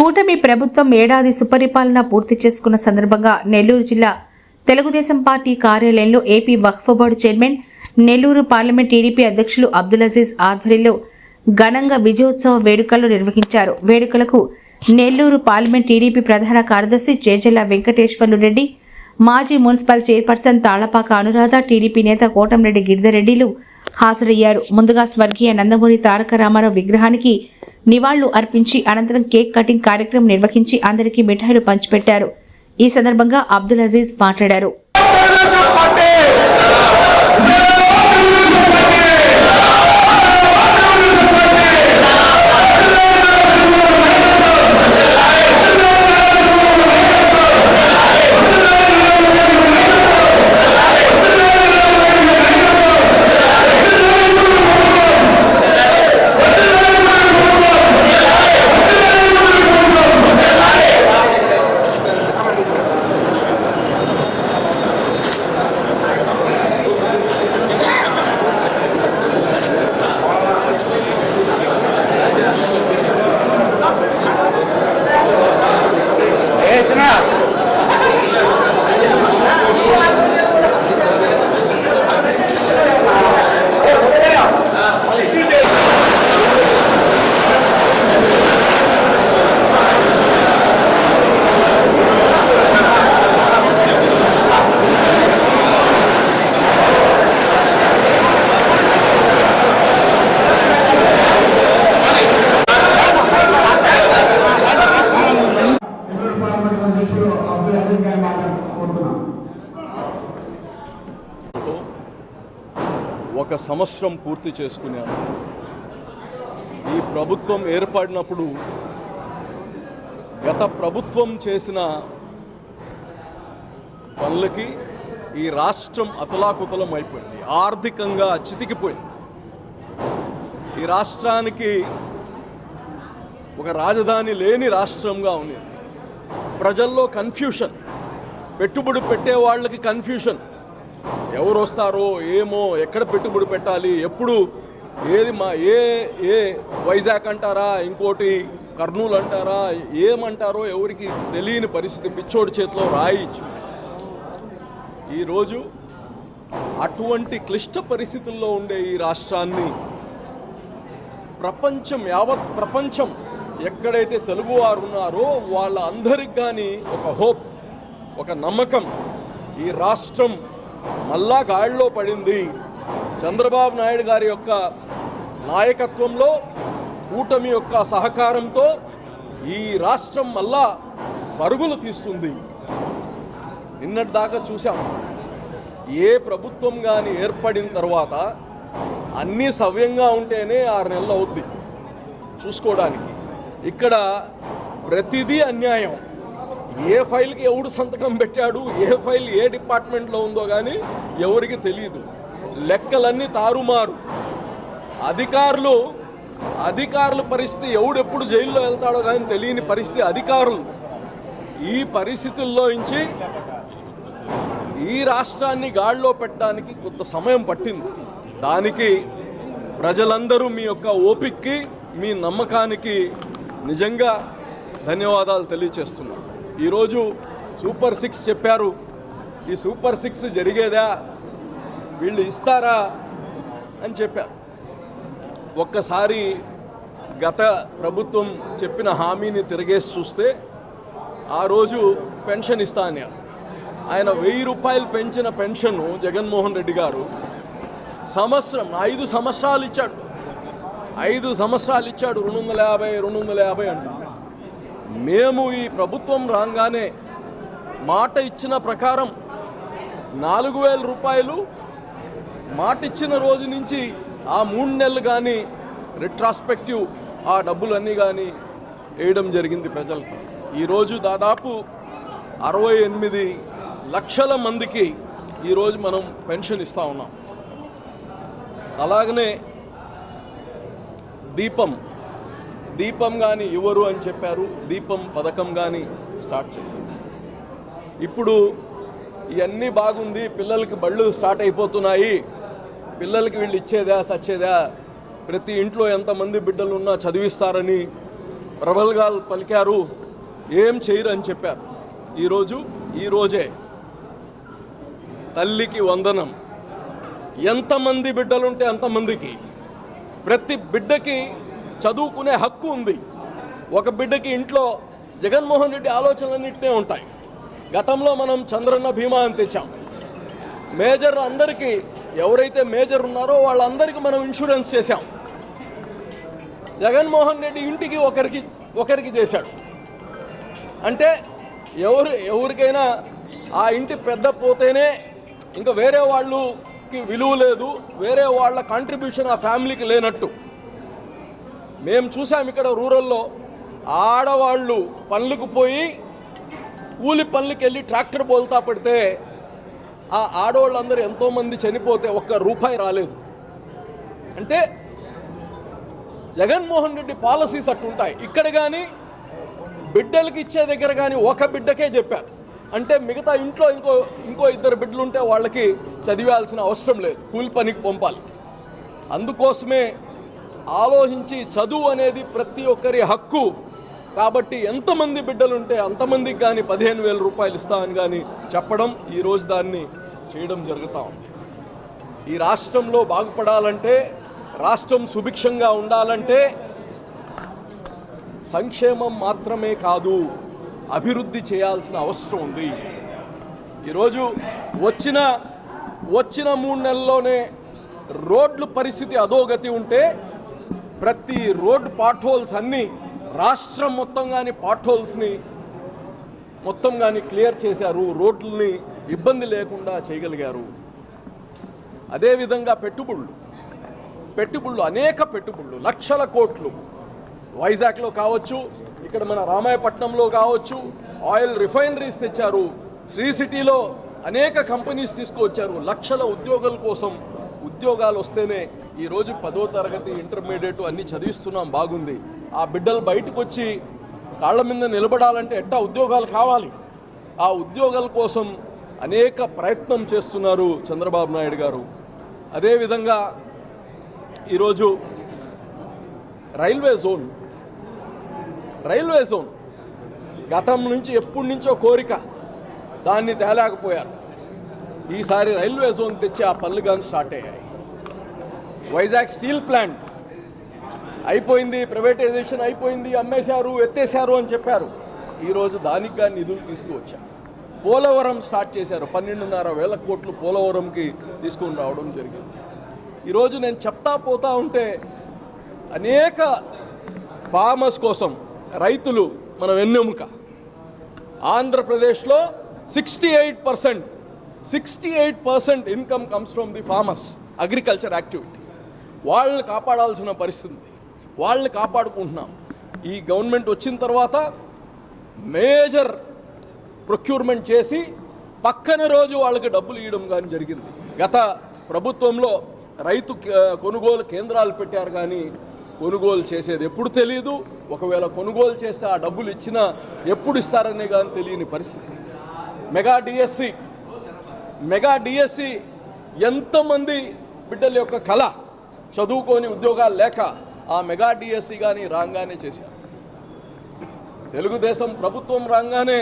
కూటమి ప్రభుత్వం ఏడాది సుపరిపాలన పూర్తి చేసుకున్న సందర్భంగా నెల్లూరు జిల్లా తెలుగుదేశం పార్టీ కార్యాలయంలో AP Waqf board chairman Nellore parliament TDP అధ్యక్షులు అబ్దుల్ అజీజ్ ఆధ్వర్యంలో ఘనంగా విజయోత్సవ వేడుకలు నిర్వహించారు. వేడుకలకు నెల్లూరు పార్లమెంట్ టీడీపీ ప్రధాన కార్యదర్శి చేజల్ల వెంకటేశ్వర్లు రెడ్డి మాజీ municipal chairperson Talapaka Anuradha TDP నేత కోటంరెడ్డి గిరిధరెడ్డిలు హాజరయ్యారు. ముందుగా స్వర్గీయ నందమూరి తారక రామారావు విగ్రహానికి నివాళులు అర్పించి అనంతరం కేక్ కటింగ్ కార్యక్రమం నిర్వహించి అందరికీ మిఠాయిలు పంచిపెట్టారు. ఈ సందర్భంగా అబ్దుల్ అజీజ్ మాట్లాడారు. ఒక సంవత్సరం పూర్తి చేసుకున్నాను ఈ ప్రభుత్వం ఏర్పడినప్పుడు గత ప్రభుత్వం చేసిన పనులకి ఈ రాష్ట్రం అతలాకుతలం అయిపోయింది. ఆర్థికంగా చితికిపోయింది. ఈ రాష్ట్రానికి ఒక రాజధాని లేని రాష్ట్రంగా ఉంది ప్రజల్లో కన్ఫ్యూషన్ పెట్టుబడి పెట్టే వాళ్ళకి కన్ఫ్యూషన్ ఎవరు వస్తారో ఏమో ఎక్కడ పెట్టుబడి పెట్టాలి ఎప్పుడు ఏది మా ఏ ఏ వైజాగ్ అంటారా ఇంకోటి కర్నూలు అంటారా ఏమంటారో ఎవరికి తెలియని పరిస్థితి పిచ్చోడి చేతిలో రాయిచ్చు ఈరోజు అటువంటి క్లిష్ట పరిస్థితుల్లో ఉండే ఈ రాష్ట్రాన్ని ప్రపంచం యావత్ ప్రపంచం ఎక్కడైతే తెలుగువారు ఉన్నారో వాళ్ళ అందరికి కానీ ఒక హోప్ ఒక నమ్మకం ఈ రాష్ట్రం మళ్ళా గాడిలో పడింది చంద్రబాబు నాయుడు గారి యొక్క నాయకత్వంలో కూటమి యొక్క సహకారంతో ఈ రాష్ట్రం మళ్ళా పరుగులు తీస్తుంది. నిన్నటి దాకా చూసాం ఏ ప్రభుత్వం కానీ ఏర్పడిన తర్వాత అన్నీ సవ్యంగా ఉంటేనే ఆరు నెలలు అవుద్ది చూసుకోవడానికి. ఇక్కడ ప్రతిదీ అన్యాయం. ఏ ఫైల్కి ఎవడు సంతకం పెట్టాడు ఏ ఫైల్ ఏ డిపార్ట్మెంట్లో ఉందో కానీ ఎవరికి తెలియదు లెక్కలన్నీ తారుమారు. అధికారులు అధికారుల పరిస్థితి ఎవడెప్పుడు జైల్లో వెళ్తాడో కానీ తెలియని పరిస్థితి అధికారులు. ఈ పరిస్థితుల్లో నుంచి ఈ రాష్ట్రాన్ని గాడిలో పెట్టడానికి కొంత సమయం పట్టింది. దానికి ప్రజలందరూ మీ యొక్క ఓపిక్కి మీ నమ్మకానికి నిజంగా ధన్యవాదాలు తెలియచేస్తున్నాను. ఈరోజు సూపర్ సిక్స్ చెప్పారు. ఈ సూపర్ సిక్స్ జరిగేదా? వీళ్ళు ఇస్తారా? అని చెప్పారు ఒక్కసారి గత ప్రభుత్వం చెప్పిన హామీని తిరగేసి చూస్తే ఆ రోజు పెన్షన్ ఇస్తా అన్నారు ఆయన వెయ్యి రూపాయలు పెంచిన పెన్షన్ను జగన్మోహన్ రెడ్డి గారు సంవత్సరం ఐదు సంవత్సరాలు ఇచ్చాడు. ఐదు సంవత్సరాలు ఇచ్చాడు రెండు వందల యాభై రెండు వందల యాభై అంట. మేము ఈ ప్రభుత్వం రాగానే మాట ఇచ్చిన ప్రకారం నాలుగు వేల రూపాయలు మాట ఇచ్చిన రోజు నుంచి ఆ మూడు నెలలు కానీ రిట్రాస్పెక్టివ్ ఆ డబ్బులన్నీ కానీ వేయడం జరిగింది ప్రజలకి. ఈరోజు దాదాపు అరవై ఎనిమిది లక్షల మందికి ఈరోజు మనం పెన్షన్ ఇస్తా ఉన్నాం. అలాగనే దీపం దీపం కానీ ఇవ్వరు అని చెప్పారు. దీపం పథకం కానీ స్టార్ట్ చేసింది ఇప్పుడు ఇవన్నీ బాగుంది. పిల్లలకి బళ్ళు స్టార్ట్ అయిపోతున్నాయి. పిల్లలకి వీళ్ళు ఇచ్చేదా సచ్చేదా? ప్రతి ఇంట్లో ఎంతమంది బిడ్డలు ఉన్నా చదివిస్తారని ప్రబల్గాలు పలికారు. ఏం చేయరు అని చెప్పారు. ఈరోజు ఈరోజే తల్లికి వందనం. ఎంతమంది బిడ్డలుంటే అంతమందికి. ప్రతి బిడ్డకి చదువుకునే హక్కు ఉంది. ఒక బిడ్డకి ఇంట్లో జగన్మోహన్ రెడ్డి ఆలోచనలన్నింటినే ఉంటాయి. గతంలో మనం చంద్రన్న భీమా అని తెచ్చాం. మేజర్ అందరికీ ఎవరైతే మేజర్ ఉన్నారో వాళ్ళందరికీ మనం ఇన్సూరెన్స్ చేశాం. జగన్మోహన్ రెడ్డి ఇంటికి ఒకరికి ఒకరికి చేశాడు. అంటే ఎవరు ఎవరికైనా ఆ ఇంటి పెద్ద పోతేనే ఇంకా వేరే వాళ్ళకి విలువ లేదు వేరే వాళ్ళ కాంట్రిబ్యూషన్ ఆ ఫ్యామిలీకి లేనట్టు. మేము చూసాం ఇక్కడ రూరల్లో ఆడవాళ్ళు పనులకు పోయి కూలి పనులకు వెళ్ళి ట్రాక్టర్ బోల్తా పడితే ఆ ఆడవాళ్ళందరూ ఎంతోమంది చనిపోతే ఒక్క రూపాయి రాలేదు. అంటే జగన్మోహన్ రెడ్డి పాలసీస్ అట్టుంటాయి. ఇక్కడ కానీ బిడ్డలకి ఇచ్చే దగ్గర కానీ ఒక బిడ్డకే చెప్పారు. అంటే మిగతా ఇంట్లో ఇంకో ఇంకో ఇద్దరు బిడ్డలు ఉంటే వాళ్ళకి చదివాల్సిన అవసరం లేదు. కూలి పనికి పంపాలి. అందుకోసమే ఆలోచించి చదువు అనేది ప్రతి ఒక్కరి హక్కు. కాబట్టి ఎంతమంది బిడ్డలుంటే అంతమందికి కానీ పదిహేను వేల రూపాయలు ఇస్తామని కానీ చెప్పడం ఈరోజు దాన్ని చేయడం జరుగుతూ ఉంది. ఈ రాష్ట్రంలో బాగుపడాలంటే రాష్ట్రం సుభిక్షంగా ఉండాలంటే సంక్షేమం మాత్రమే కాదు అభివృద్ధి చేయాల్సిన అవసరం ఉంది. ఈరోజు వచ్చిన వచ్చిన మూడు నెలల్లోనే రోడ్లు పరిస్థితి అధోగతి ఉంటే ప్రతి రోడ్ పాట్ హోల్స్ అన్నీ రాష్ట్రం మొత్తం కానీ పాట్ హోల్స్ని మొత్తం కానీ క్లియర్ చేశారు. రోడ్లని ఇబ్బంది లేకుండా చేయగలిగారు. అదేవిధంగా పెట్టుబడులు. పెట్టుబడులు అనేక పెట్టుబడులు లక్షల కోట్లు. వైజాగ్లో కావచ్చు ఇక్కడ మన రామాయపట్నంలో కావచ్చు ఆయిల్ రిఫైనరీస్ తెచ్చారు. శ్రీ సిటీలో అనేక కంపెనీస్ తీసుకువచ్చారు. లక్షల ఉద్యోగుల కోసం ఉద్యోగాలు వస్తేనే ఈరోజు పదో తరగతి ఇంటర్మీడియట్ అన్నీ చదివిస్తున్నాం బాగుంది. ఆ బిడ్డలు బయటకు వచ్చి కాళ్ళ మీద నిలబడాలంటే ఎట్టా ఉద్యోగాలు కావాలి? ఆ ఉద్యోగాల కోసం అనేక ప్రయత్నం చేస్తున్నారు చంద్రబాబు నాయుడు గారు. అదేవిధంగా ఈరోజు రైల్వే జోన్ రైల్వే జోన్ గతం నుంచి ఎప్పటి నుంచో కోరిక దాన్ని తేలేకపోయారు. ఈసారి రైల్వే జోన్ తెచ్చి ఆ పనులు కానీ స్టార్ట్ అయ్యాయి. వైజాగ్ స్టీల్ ప్లాంట్ అయిపోయింది ప్రైవేటైజేషన్ అయిపోయింది అమ్మేశారు ఎత్తేశారు అని చెప్పారు. ఈరోజు దానికి కానీ నిధులు తీసుకువచ్చారు. పోలవరం స్టార్ట్ చేశారు. పన్నెండున్నర వేల కోట్లు పోలవరంకి తీసుకొని రావడం జరిగింది. ఈరోజు నేను చెప్తా పోతా ఉంటే అనేక ఫార్మర్స్ కోసం రైతులు మన వెన్నెముక. ఆంధ్రప్రదేశ్లో sixty eight percent sixty eight percent income comes from the farmers agriculture activity. వాళ్ళని కాపాడాల్సిన పరిస్థితి. వాళ్ళు వాళ్ళని కాపాడుకుంటున్నాం. ఈ గవర్నమెంట్ వచ్చిన తర్వాత మేజర్ ప్రొక్యూర్మెంట్ చేసి పక్కన రోజు వాళ్ళకి డబ్బులు ఇవ్వడం కానీ జరిగింది. గత ప్రభుత్వంలో రైతు కొనుగోలు కేంద్రాలు పెట్టారు కానీ కొనుగోలు చేసేది ఎప్పుడు తెలియదు ఒకవేళ కొనుగోలు చేస్తే ఆ డబ్బులు ఇచ్చినా ఎప్పుడు ఇస్తారనే కానీ తెలియని పరిస్థితి. మెగా డిఎస్సి మెగా డిఎస్సి ఎంతమంది బిడ్డల యొక్క కళ చదువుకొని ఉద్యోగాలు లేక ఆ మెగా డిఎస్సి కానీ రాగానే చేశారు. తెలుగుదేశం ప్రభుత్వం రాగానే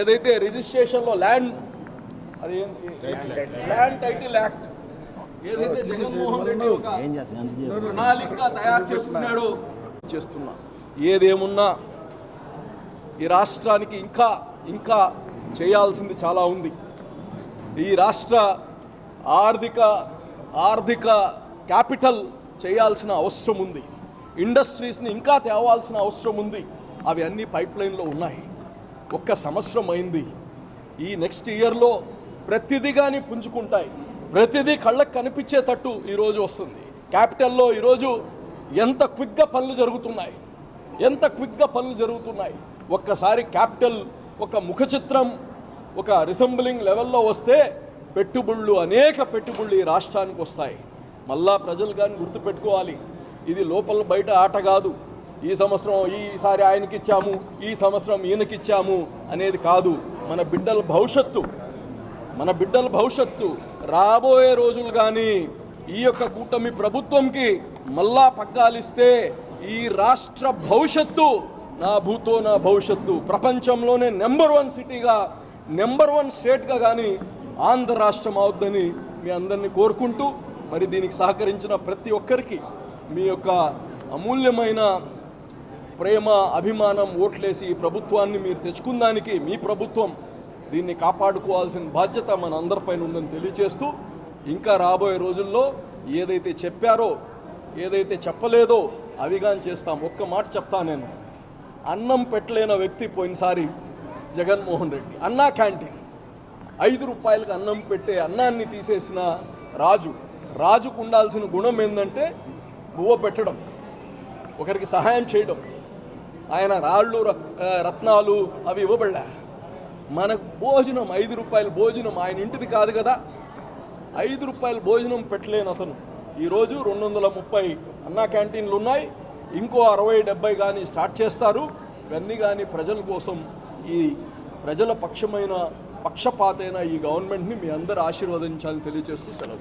ఏదైతే రిజిస్ట్రేషన్లో ల్యాండ్ అది ల్యాండ్ టైటిల్ యాక్ట్ ఏదైతే జగన్మోహన్ రెడ్డి ఒక ప్రణాళిక తయారు చేసుకున్నాడు చేస్తున్నా. ఏదేమున్నా ఈ రాష్ట్రానికి ఇంకా ఇంకా చేయాల్సింది చాలా ఉంది. ఈ రాష్ట్ర ఆర్థిక ఆర్థిక క్యాపిటల్ చేయాల్సిన అవసరం ఉంది. ఇండస్ట్రీస్ని ఇంకా తేవాల్సిన అవసరం ఉంది. అవి అన్నీ పైప్ లైన్లో ఉన్నాయి. ఒక్క సంవత్సరం అయింది. ఈ నెక్స్ట్ ఇయర్లో ప్రతిదీ కానీ పుంజుకుంటాయి. ప్రతిదీ కళ్ళకు కనిపించేటట్టు ఈరోజు వస్తుంది. క్యాపిటల్లో ఈరోజు ఎంత క్విక్గా పనులు జరుగుతున్నాయి. ఎంత క్విక్గా పనులు జరుగుతున్నాయి. ఒక్కసారి క్యాపిటల్ ఒక ముఖ చిత్రం ఒక రిసెంబ్లింగ్ లెవెల్లో వస్తే పెట్టుబడులు అనేక పెట్టుబడులు ఈ రాష్ట్రానికి వస్తాయి. మళ్ళా ప్రజలు కానీ గుర్తుపెట్టుకోవాలి. ఇది లోపల బయట ఆట కాదు. ఈ సంవత్సరం ఈసారి ఆయనకి ఇచ్చాము ఈ సంవత్సరం ఈయనకి ఇచ్చాము అనేది కాదు. మన బిడ్డల భవిష్యత్తు మన బిడ్డల భవిష్యత్తు రాబోయే రోజులు కానీ ఈ యొక్క కూటమి ప్రభుత్వంకి మళ్ళా పగ్గాలిస్తే ఈ రాష్ట్ర భవిష్యత్తు నా భూతో నా భవిష్యత్తు. ప్రపంచంలోనే నెంబర్ వన్ సిటీగా నెంబర్ వన్ స్టేట్గా కానీ ఆంధ్ర రాష్ట్రం అవుద్దని మీ అందరినీ కోరుకుంటూ మరి దీనికి సహకరించిన ప్రతి ఒక్కరికి మీ యొక్క అమూల్యమైన ప్రేమ అభిమానం ఓట్లేసి ఈ ప్రభుత్వాన్ని మీరు తెచ్చుకుందానికి మీ ప్రభుత్వం దీన్ని కాపాడుకోవాల్సిన బాధ్యత మన అందరిపైన ఉందని తెలియచేస్తూ ఇంకా రాబోయే రోజుల్లో ఏదైతే చెప్పారో ఏదైతే చెప్పలేదో అవిగాన్ చేస్తాం. ఒక్క మాట చెప్తా నేను. అన్నం పెట్టలేని వ్యక్తి పోయినసారి జగన్మోహన్ రెడ్డి అన్నా క్యాంటీన్. ఐదు రూపాయలకు అన్నం పెట్టే అన్నాన్ని తీసేసిన రాజు రాజుకు ఉండాల్సిన గుణం ఏంటంటే బువ్వ పెట్టడం ఒకరికి సహాయం చేయడం. ఆయన రాళ్ళు రత్నాలు అవి ఇవ్వబడలే. మనకు భోజనం ఐదు రూపాయల భోజనం ఆయన ఇంటిది కాదు కదా. ఐదు రూపాయల భోజనం పెట్టలేను అతను. ఈరోజు రెండు వందల ముప్పై అన్నా క్యాంటీన్లు ఉన్నాయి. ఇంకో అరవై డెబ్బై కానీ స్టార్ట్ చేస్తారు. ఇవన్నీ కానీ ప్రజల కోసం ఈ ప్రజల పక్షమైన పక్షపాతైన ఈ గవర్నమెంట్ని మీ అందరూ ఆశీర్వదించాలని తెలియజేస్తూ సెలవు